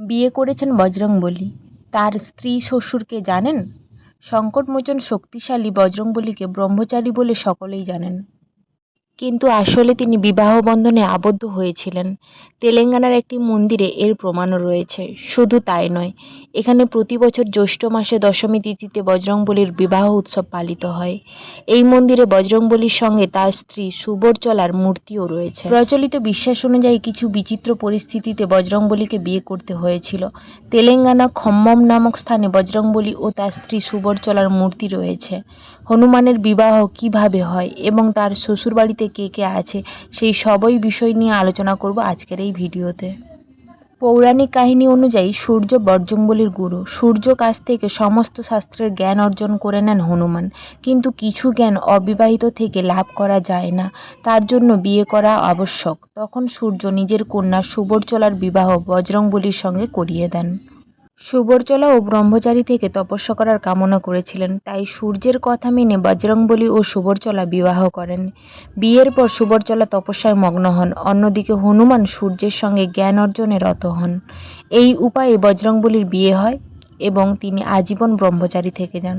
বিয়ে করেছেন বজরংবলী। তার স্ত্রী শ্বশুরকে জানেন? সংকটমোচন শক্তিশালী বজরংবলীকে ব্রহ্মচারী বলে সকলেই জানেন। কিন্তু আসলে তিনি বিবাহ বন্ধনে আবদ্ধ হয়েছিলেন। তেলেঙ্গানার একটি মন্দিরে এর প্রমাণও রয়েছে। শুধু তাই নয়, এখানে প্রতি বছর জ্যৈষ্ঠ মাসে দশমী তিথিতে বজরংবলীর বিবাহ উৎসব পালিত হয়। এই মন্দিরে বজরংবলীর সঙ্গে তার স্ত্রী সুবরচলার মূর্তিও রয়েছে। প্রচলিত বিশ্বাস অনুযায়ী কিছু বিচিত্র পরিস্থিতিতে বজরংবলীকে বিয়ে করতে হয়েছিল। তেলেঙ্গানা খম্মম নামক স্থানে বজরংবলী ও তার স্ত্রী সুবরচলার মূর্তি রয়েছে। হনুমানের বিবাহ কীভাবে হয় এবং তার শ্বশুরবাড়িতে কে কে আছে, সেই সবই বিষয় নিয়ে আলোচনা করব আজকের এই ভিডিওতে। পৌরাণিক কাহিনী অনুযায়ী সূর্য বজরংবলীর গুরু। সূর্য কাছ থেকে সমস্ত শাস্ত্রের জ্ঞান অর্জন করে নেন হনুমান। কিন্তু কিছু জ্ঞান অবিবাহিত থেকে লাভ করা যায় না। তার জন্য বিয়ে করা আবশ্যক। তখন সূর্য নিজের কন্যা সুবরচলার বিবাহ বজরংবলীর সঙ্গে করিয়ে দেন। সুবরচলা ও ব্রহ্মচারী থেকে তপস্যা করার কামনা করেছিলেন। তাই সূর্যের কথা মেনে বজরংবলী ও সুবরচলা বিবাহ করেন। বিয়ের পর সুবরচলা তপস্যায় মগ্ন হন। অন্যদিকে হনুমান সূর্যের সঙ্গে জ্ঞান অর্জনে রত হন। এই উপায়ে বজরংবলীর বিয়ে হয় এবং তিনি আজীবন ব্রহ্মচারী থেকে যান।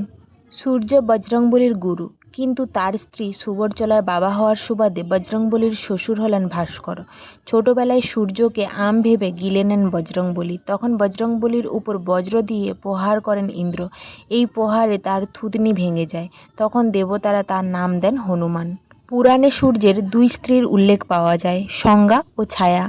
সূর্য বজরংবলীর গুরু। কিন্তু তার স্ত্রী সুবরচলার বাবা হওয়ার সুবাদে বজরংবলীর শ্বশুর হলেন ভাস্কর। ছোটবেলায় সূর্যকে আম ভেবে গিলে নেন বজরংবলী। তখন বজরংবলীর উপর বজ্র দিয়ে প্রহার করেন ইন্দ্র। এই প্রহারে তার থুতনি ভেঙে যায়। তখন দেবতারা তার নাম দেন হনুমান। পুরাণে সূর্যের দুই স্ত্রীর উল্লেখ পাওয়া যায়, সংজ্ঞা ও ছায়া।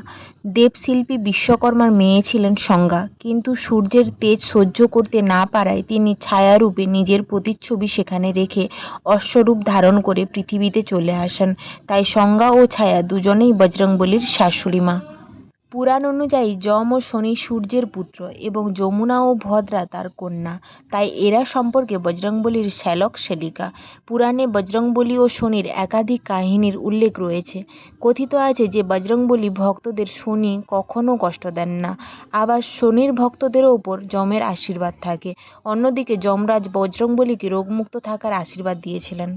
দেবশিল্পী বিশ্বকর্মার মেয়ে ছিলেন সংজ্ঞা, কিন্তু সূর্যের তেজ সহ্য করতে না পারায় তিনি ছায়ারূপে নিজের প্রতিচ্ছবি সেখানে রেখে অশ্বরূপ ধারণ করে পৃথিবীতে চলে আসেন। তাই সংজ্ঞা ও ছায়া দুজনেই বজরংবলীর শাশুড়ি মা। পুরাণ অনুযায়ী যম ও শনি সূর্যের পুত্র এবং যমুনা ও ভদ্রা তার কন্যা। তাই এরা সম্পর্কে বজরংবলীর শ্যালক শ্যালিকা। পুরাণে বজরংবলী ও শনির একাধিক কাহিনীর উল্লেখ রয়েছে। কথিত আছে যে বজরংবলী ভক্তদের শনি কখনও কষ্ট দেন না। আবার শনির ভক্তদের ওপর যমের আশীর্বাদ থাকে। অন্যদিকে যমরাজ বজরংবলীকে রোগমুক্ত থাকার আশীর্বাদ দিয়েছিলেন।